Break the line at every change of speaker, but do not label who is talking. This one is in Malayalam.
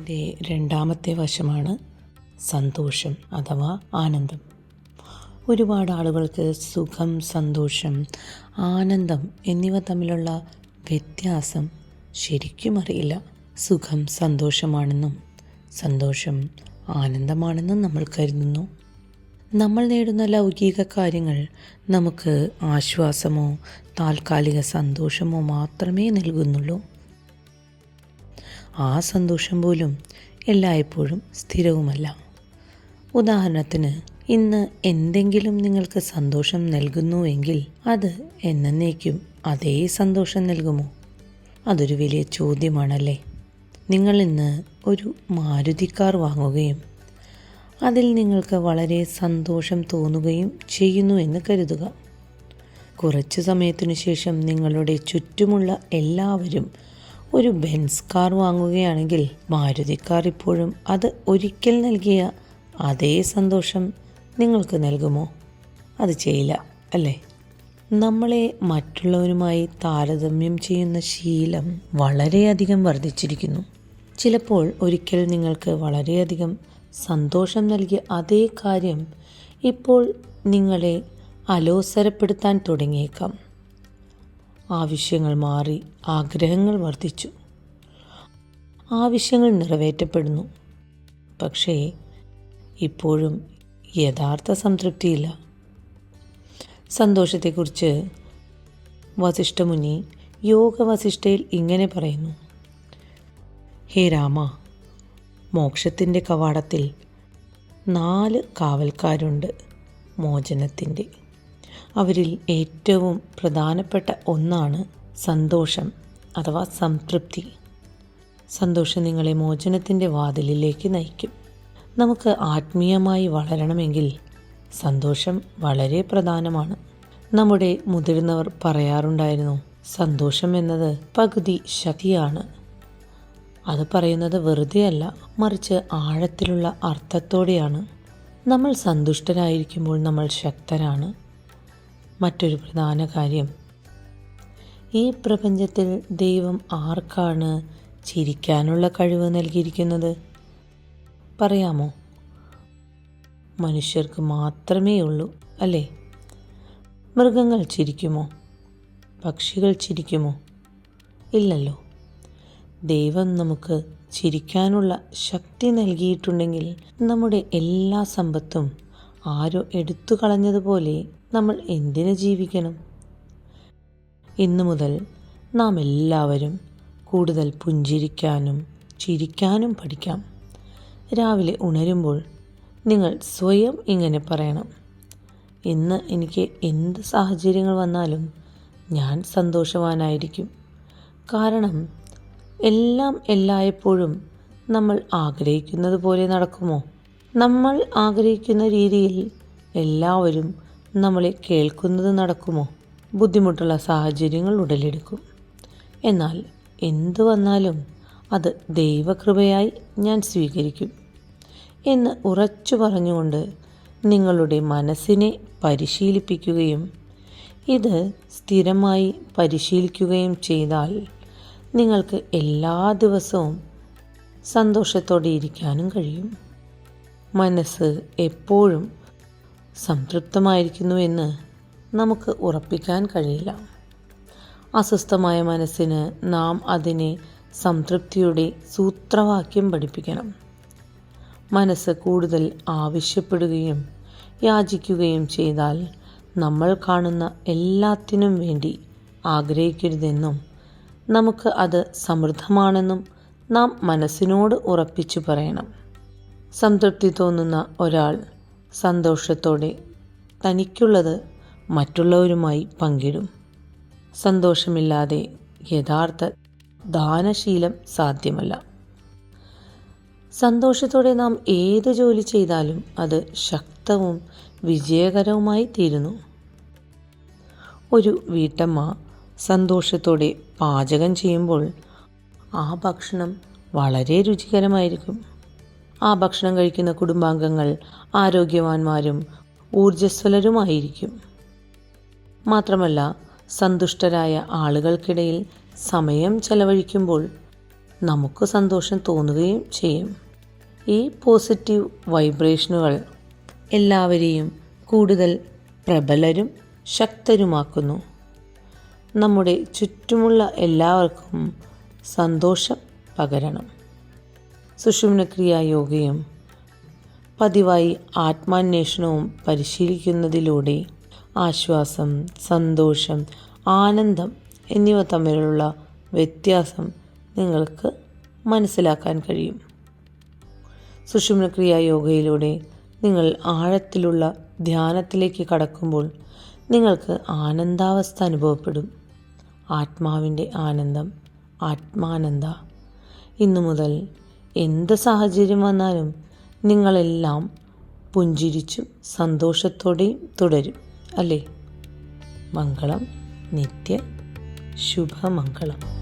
ഇതിന്റെ രണ്ടാമത്തെ വശമാണ് സന്തോഷം അഥവാ ആനന്ദം. ഒരുപാട് ആളുകൾക്ക് സുഖം സന്തോഷം ആനന്ദം എന്നിവ തമ്മിലുള്ള വ്യത്യാസം ശരിക്കും അറിയില്ല. സുഖം സന്തോഷമാണെന്നും സന്തോഷം ആനന്ദമാണെന്നും നമ്മൾ കരുതുന്നു. നമ്മൾ നേടുന്ന ലൗകിക കാര്യങ്ങൾ നമുക്ക് ആശ്വാസമോ താൽക്കാലിക സന്തോഷമോ മാത്രമേ നൽകുന്നുള്ളൂ. ആ സന്തോഷം പോലും എല്ലായ്പ്പോഴും സ്ഥിരവുമല്ല. ഉദാഹരണത്തിന് ഇന്ന് എന്തെങ്കിലും നിങ്ങൾക്ക് സന്തോഷം നൽകുന്നുവെങ്കിൽ അത് എന്നേക്കും അതേ സന്തോഷം നൽകുമോ? അതൊരു വലിയ ചോദ്യമാണല്ലേ? നിങ്ങൾ ഇന്ന് ഒരു മാരുതി കാർ വാങ്ങുകയും അതിൽ നിങ്ങൾക്ക് വളരെ സന്തോഷം തോന്നുകയും ചെയ്യുന്നു എന്ന് കരുതുക. കുറച്ച് സമയത്തിനു ശേഷം നിങ്ങളുടെ ചുറ്റുമുള്ള എല്ലാവരും ഒരു ബെൻസ് കാർ വാങ്ങുകയാണെങ്കിൽ മാരുതി കാർ ഇപ്പോഴും അത് ഒരിക്കൽ നൽകിയ അതേ സന്തോഷം നിങ്ങൾക്ക് നൽകുമോ? അത് ചെയ്യില്ല അല്ലേ? നമ്മളെ മറ്റുള്ളവരുമായി താരതമ്യം ചെയ്യുന്ന ശീലം വളരെയധികം വർദ്ധിച്ചിരിക്കുന്നു. ചിലപ്പോൾ ഒരിക്കൽ നിങ്ങൾക്ക് വളരെയധികം സന്തോഷം നൽകിയ അതേ കാര്യം ഇപ്പോൾ നിങ്ങളെ അലോസരപ്പെടുത്താൻ തുടങ്ങിയേക്കാം. ആവശ്യങ്ങൾ മാറി ആഗ്രഹങ്ങൾ വർദ്ധിച്ചു. ആവശ്യങ്ങൾ നിറവേറ്റപ്പെടുന്നു. പക്ഷേ ഇപ്പോഴും യഥാർത്ഥ സംതൃപ്തിയില്ല. സന്തോഷത്തെക്കുറിച്ച് വസിഷ്ഠമുനി യോഗ വസിഷ്ഠയിൽ ഇങ്ങനെ പറയുന്നു. ഹേ രാമ മോക്ഷത്തിന്റെ കവാടത്തിൽ നാല് കാവൽക്കാരുണ്ട് മോചനത്തിന്റെ അവരിൽ ഏറ്റവും പ്രധാനപ്പെട്ട ഒന്നാണ് സന്തോഷം അഥവാ സംതൃപ്തി. സന്തോഷം നിങ്ങളെ മോചനത്തിന്റെ വാതിലിലേക്ക് നയിക്കും. നമുക്ക് ആത്മീയമായി വളരണമെങ്കിൽ സന്തോഷം വളരെ പ്രധാനമാണ്. നമ്മുടെ മുതിർന്നവർ പറയാറുണ്ടായിരുന്നു സന്തോഷം എന്നത് പകുതി ശക്തിയാണ്. അത് പറയുന്നത് വെറുതെയല്ല മറിച്ച് ആഴത്തിലുള്ള അർത്ഥത്തോടെയാണ്. നമ്മൾ സന്തുഷ്ടരായിരിക്കുമ്പോൾ നമ്മൾ ശക്തരാണ്. മറ്റൊരു പ്രധാന കാര്യം. ഈ പ്രപഞ്ചത്തിൽ ദൈവം ആർക്കാണ് ചിരിക്കാനുള്ള കഴിവ് നൽകിയിരിക്കുന്നത്? പറയാമോ? മനുഷ്യർക്ക് മാത്രമേ ഉള്ളൂ അല്ലേ? മൃഗങ്ങൾ ചിരിക്കുമോ? പക്ഷികൾ ചിരിക്കുമോ? ഇല്ലല്ലോ. ദൈവം നമുക്ക് ചിരിക്കാനുള്ള ശക്തി നൽകിയിട്ടുണ്ടെങ്കിൽ നമ്മുടെ എല്ലാ സമ്പത്തും ആരോ എടുത്തു കളഞ്ഞതുപോലെ നമ്മൾ എന്തിനു ജീവിക്കണം? ഇന്നു മുതൽ നാം എല്ലാവരും കൂടുതൽ പുഞ്ചിരിക്കാനും ചിരിക്കാനും പഠിക്കാം. രാവിലെ ഉണരുമ്പോൾ നിങ്ങൾ സ്വയം ഇങ്ങനെ പറയണം. ഇന്ന് എനിക്ക് എന്ത് സാഹചര്യങ്ങൾ വന്നാലും ഞാൻ സന്തോഷവാനായിരിക്കും. കാരണം എല്ലാം എല്ലായ്പ്പോഴും നമ്മൾ ആഗ്രഹിക്കുന്നത് പോലെ നടക്കുമോ? നമ്മൾ ആഗ്രഹിക്കുന്ന രീതിയിൽ എല്ലാവരും നമ്മളെ കേൾക്കുന്നത് നടക്കുമോ? ബുദ്ധിമുട്ടുള്ള സാഹചര്യങ്ങൾ ഉടലെടുക്കും. എന്നാൽ എന്തു വന്നാലും അത് ദൈവകൃപയായി ഞാൻ സ്വീകരിക്കും എന്ന് ഉറച്ചു പറഞ്ഞുകൊണ്ട് നിങ്ങളുടെ മനസ്സിനെ പരിശീലിപ്പിക്കുകയും ഇത് സ്ഥിരമായി പരിശീലിക്കുകയും ചെയ്താൽ നിങ്ങൾക്ക് എല്ലാ ദിവസവും സന്തോഷത്തോടെ ഇരിക്കാനും കഴിയും. മനസ്സ് എപ്പോഴും സംതൃപ്തമായിരിക്കുന്നു എന്ന് നമുക്ക് ഉറപ്പിക്കാൻ കഴിയില്ല. അസ്വസ്ഥമായ മനസ്സിന് നാം അതിനെ സംതൃപ്തിയുടെ സൂത്രവാക്യം പഠിപ്പിക്കണം. മനസ്സ് കൂടുതൽ ആവശ്യപ്പെടുകയും യാചിക്കുകയും ചെയ്താൽ നമ്മൾ കാണുന്ന എല്ലാത്തിനും വേണ്ടി ആഗ്രഹിക്കരുതെന്നും നമുക്ക് അത് സമൃദ്ധമാണെന്നും നാം മനസ്സിനോട് ഉറപ്പിച്ചു പറയണം. സംതൃപ്തി തോന്നുന്ന ഒരാൾ സന്തോഷത്തോടെ തനിക്കുള്ളത് മറ്റുള്ളവരുമായി പങ്കിടും. സന്തോഷമില്ലാതെ യഥാർത്ഥ ദാനശീലം സാധ്യമല്ല. സന്തോഷത്തോടെ നാം ഏത് ജോലി ചെയ്താലും അത് ശക്തവും വിജയകരവുമായി തീരുന്നു. ഒരു വീട്ടമ്മ സന്തോഷത്തോടെ പാചകം ചെയ്യുമ്പോൾ ആ ഭക്ഷണം വളരെ രുചികരമായിരിക്കും. ആ ഭക്ഷണം കഴിക്കുന്ന കുടുംബാംഗങ്ങൾ ആരോഗ്യവാന്മാരും ഊർജസ്വലരുമായിരിക്കും. മാത്രമല്ല സന്തുഷ്ടരായ ആളുകൾക്കിടയിൽ സമയം ചെലവഴിക്കുമ്പോൾ നമുക്ക് സന്തോഷം തോന്നുകയും ചെയ്യും. ഈ പോസിറ്റീവ് വൈബ്രേഷനുകൾ എല്ലാവരെയും കൂടുതൽ പ്രബലരും ശക്തരുമാക്കുന്നു. നമ്മുടെ ചുറ്റുമുള്ള എല്ലാവർക്കും സന്തോഷം പകരണം. സുഷുമ്നക്രിയ യോഗയും പതിവായി ആത്മാന്വേഷണവും പരിശീലിക്കുന്നതിലൂടെ ആശ്വാസം സന്തോഷം ആനന്ദം എന്നിവ തമ്മിലുള്ള വ്യത്യാസം നിങ്ങൾക്ക് മനസ്സിലാക്കാൻ കഴിയും. സുഷുമ്നക്രിയ യോഗയിലൂടെ നിങ്ങൾ ആഴത്തിലുള്ള ധ്യാനത്തിലേക്ക് കടക്കുമ്പോൾ നിങ്ങൾക്ക് ആനന്ദാവസ്ഥ അനുഭവപ്പെടും. ആത്മാവിന്റെ ആനന്ദം ആത്മാനന്ദ. ഇന്നു മുതൽ എന്ത് സാഹചര്യം വന്നാലും നിങ്ങളെല്ലാം പുഞ്ചിരിച്ചും സന്തോഷത്തോടെയും തുടരും അല്ലേ? മംഗളം നിത്യ ശുഭമംഗളം.